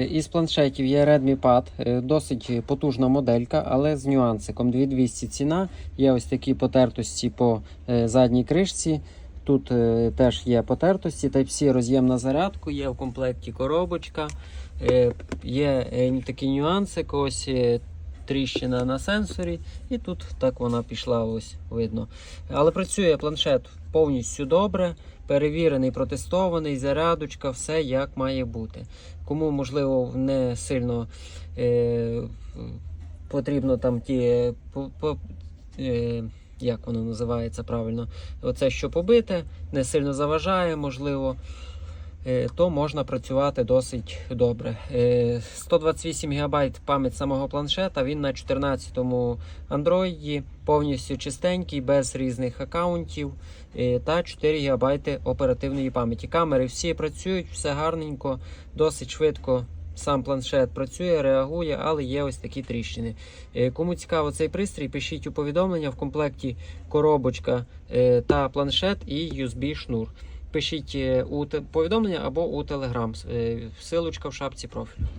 Із планшетів є Redmi Pad, е, досить потужна моделька, але з нюансиком. 2200 ціна. Є ось такі потертості по е, задній кришці. Тут е, теж є потертості, Type-C роз'єм на зарядку, є в комплекті коробочка. Є такі такий нюансик, ось тріщина на сенсорі, і тут так вона пішла, ось видно. Але працює планшет повністю добре, перевірений, протестований, зарядочка, все як має бути. Кому, можливо, не сильно е, потрібно там ті. е, по, по, е, як воно називається правильно? Оце, що побите, не сильно заважає, можливо, то можна працювати досить добре. Е, 128 ГБ пам'ять самого планшета, він на 14-му Android, повністю чистенький, без різних аккаунтів е, та 4 ГБ оперативної пам'яті. Камери всі працюють, все гарненько, досить швидко. Сам планшет працює, реагує, але є ось такі тріщини. Е, Кому цікаво цей пристрій, пишіть у повідомлення в комплекті коробочка е, та планшет і USB шнур. Пишіть е, у повідомлення або у телеграм. Силочка в шапці профілю.